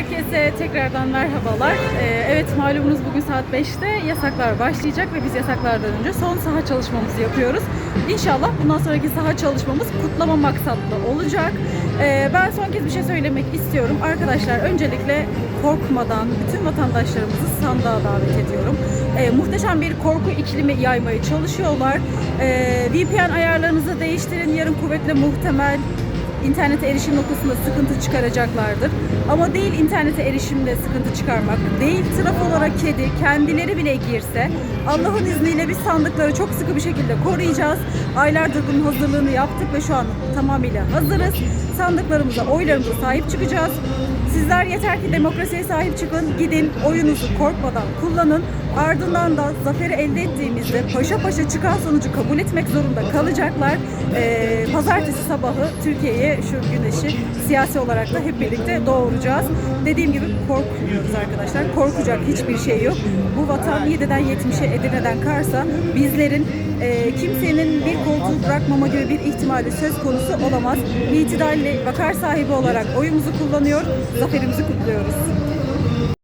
Herkese tekrardan merhabalar. Ee, evet malumunuz bugün saat 5'te yasaklar başlayacak ve biz yasaklardan önce son saha çalışmamızı yapıyoruz. İnşallah bundan sonraki saha çalışmamız kutlama maksatlı olacak. Ee, ben son kez bir şey söylemek istiyorum. Arkadaşlar öncelikle korkmadan bütün vatandaşlarımızı sandığa davet ediyorum. Ee, muhteşem bir korku iklimi yaymaya çalışıyorlar. Ee, VPN ayarlarınızı değiştirin. Yarın kuvvetle muhtemel internete erişim noktasında sıkıntı çıkaracaklardır. Ama değil internete erişimde sıkıntı çıkarmak, değil trafo olarak kedi kendileri bile girse Allah'ın izniyle biz sandıkları çok sıkı bir şekilde koruyacağız. Aylardır bunun hazırlığını yaptık ve şu an tamamıyla hazırız. Sandıklarımıza, oylarımıza sahip çıkacağız. Sizler yeter ki demokrasiye sahip çıkın, gidin oyunuzu korkmadan kullanın. Ardından da zaferi elde ettiğimizde paşa paşa çıkan sonucu kabul etmek zorunda kalacaklar. Ee, pazartesi sabahı Türkiye'ye şu güneşi siyasi olarak da hep birlikte doğuracağız. Dediğim gibi korkmuyoruz arkadaşlar. Korkacak hiçbir şey yok. Bu vatan 7'den 70'e Edirne'den Kars'a bizlerin e, kimsenin bir koltuğu bırakmama gibi bir ihtimali söz konusu olamaz. İtidalle vakar sahibi olarak oyumuzu kullanıyor, zaferimizi kutluyoruz.